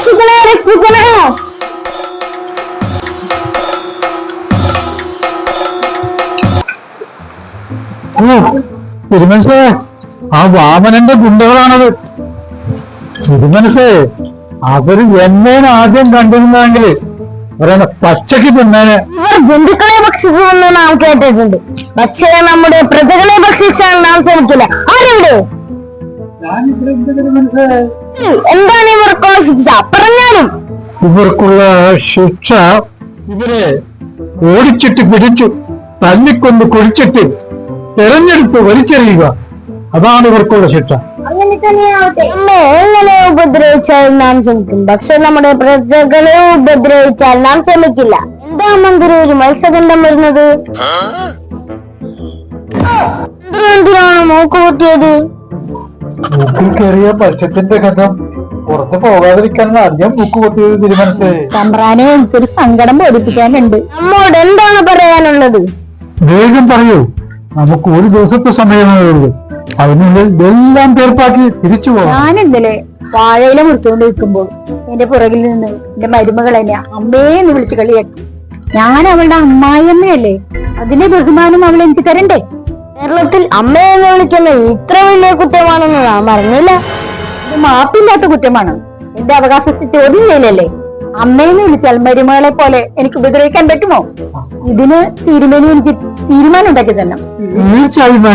രക്ഷിക്കണേ രക്ഷിക്കണേ തിരുമനസേ ആ വാമനന്റെ ഗുണ്ടകളാണത്. തിരുമനസേ അവർ എന്നേനെ ആദ്യം കണ്ടിരുന്നെങ്കിൽ പറയുന്ന പച്ചക്ക് തിന്നേനെ. ജന്തുക്കളെ ഭക്ഷിക്കുമെന്ന് നാം കേട്ടിട്ടുണ്ട്. പക്ഷേ നമ്മുടെ പ്രജകളെ ഭക്ഷിക്കാൻ നാം ശ്രമിക്കില്ല ആരെവിടെ എന്താണ് ഇവർക്കുള്ള ശിക്ഷ? പറഞ്ഞാലും. ഇവർക്കുള്ള ശിക്ഷ ഇവരെ ഓടിച്ചിട്ട് പിടിച്ചു തല്ലിക്കൊന്ന് കുഴിച്ചിട്ട് തെരഞ്ഞെടുപ്പ് വലിച്ചെറിയുക. അതാണ് ഇവർക്കുള്ള ശിക്ഷ. അങ്ങനെ തന്നെയാവട്ടെ. അമ്മ എങ്ങനെ ഉപദ്രവിച്ചാൽ നാം ശ്രമിക്കും പക്ഷെ നമ്മുടെ പ്രജകളെ ഉപദ്രവിച്ചാൽ നാം ശ്രമിക്കില്ല എന്താ മന്ത്രി ഒരു മത്സ്യബന്ധം വരുന്നത്? എന്തിനാണ് മൂക്ക് കുത്തിയത് മൂക്കിൽ കയറിയ പക്ഷത്തിന്റെ ഗന്ധം പുറത്ത് പോകാതിരിക്കാൻ ആദ്യം മൂക്ക് പൊത്തിയത് തീരുമാനിച്ചേ തമ്പ്രാനെ എനിക്കൊരു സങ്കടം ബോധിപ്പിക്കാനുണ്ട്. നമ്മോട് എന്താണ് പറയാനുള്ളത്? വേഗം പറയൂ. നമുക്ക് ഒരു ദിവസത്തെ സമയമേ ഉള്ളൂ. അതിനുള്ളിൽ എല്ലാം തീർപ്പാക്കി തിരിച്ചു പോകാം. ഇന്നലെ വാഴയില മുറിച്ചുകൊണ്ട് നിൽക്കുമ്പോൾ എന്റെ പുറകിൽ നിന്ന് എന്റെ മരുമകൾ എന്നെ അമ്മേന്ന് വിളിച്ചു കളിയാക്കി. ഞാൻ അവളുടെ അമ്മായിയമ്മയല്ലേ? അതിന്റെ ബഹുമാനം അവൾ എനിക്ക് തരണ്ടേ? കേരളത്തിൽ അമ്മയെന്ന് വിളിക്കുന്ന ഇത്ര വലിയ കുറ്റമാണെന്ന് നാം അറിഞ്ഞില്ല ഇത് മാപ്പില്ലാത്ത കുറ്റമാണ്. എന്റെ അവകാശത്തെ ചോദ്യം ചെയ്യില്ലല്ലേ അമ്മയെന്ന് വിളിച്ചാൽ മരുമകളെ പോലെ എനിക്ക് ഉപദ്രവിക്കാൻ പറ്റുമോ? ഇതിന് തീരുമാനം എനിക്ക് തീരുമാനം ഉണ്ടാക്കി തന്നെ തീർച്ചയായും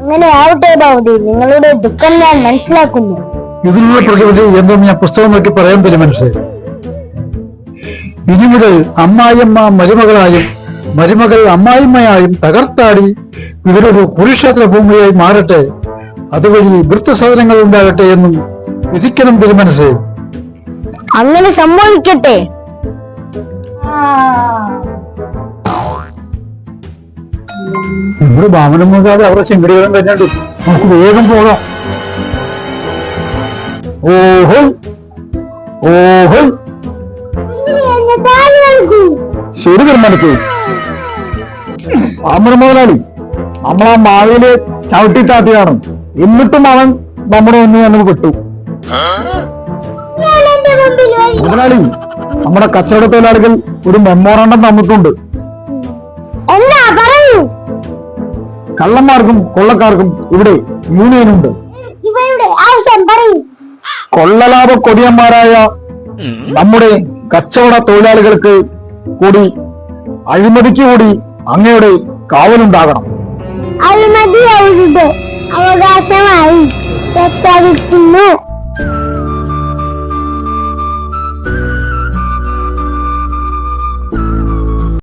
അങ്ങനെ ആവട്ടെ ഭവതി നിങ്ങളുടെ ദുഃഖം ഞാൻ മനസ്സിലാക്കുന്നു. ഇതിനുള്ള പ്രതിവിധി എന്തെന്ന് ഞാൻ പുസ്തകം നോക്കി പറയാൻ തരും മനസ്സിലായി ഇനി മുതൽ അമ്മായിയമ്മ മരുമകളായും മരുമകൾ അമ്മായിമ്മയായും തകർത്താടി. ഇവരൊരു കുരുക്ഷേത്ര ഭൂമിയായി മാറട്ടെ. അതുവഴി വൃത്തസാധനങ്ങൾ ഉണ്ടാകട്ടെ എന്നും വിധിക്കണം തിരുമനസേ അങ്ങനെ സംഭവിക്കട്ടെ ഇവിടെ ബാമനം മുതലാതെ അവരുടെ ചെങ്കടികളും കഴിഞ്ഞിട്ട് നമുക്ക് വേഗം പോകാം. ഓഹോ. ഓഹോ. ശരി തീരുമാനിച്ചു വാമന മുതലാളി നമ്മളാ മാവിൽ ചവിട്ടി താത്തിയാണ്. എന്നിട്ടും അവൻ നമ്മുടെ ഒന്ന് നമുക്ക് വിട്ടു മുതലാളി നമ്മുടെ കച്ചവട തൊഴിലാളികൾ ഒരു മെമ്മോറാണ്ടം തന്നിട്ടുണ്ട്. കള്ളന്മാർക്കും കൊള്ളക്കാർക്കും ഇവിടെ യൂണിയൻ ഉണ്ട്. കൊള്ളലാഭ കൊടിയന്മാരായ നമ്മുടെ കച്ചവട തൊഴിലാളികൾക്ക് കൂടി അഴിമതിക്ക് കൂടി അങ്ങയുടെ കാവലുണ്ടാകണം. അഴിമതി അവരുടെ അവകാശമായി പ്രഖ്യാപിക്കുന്നു.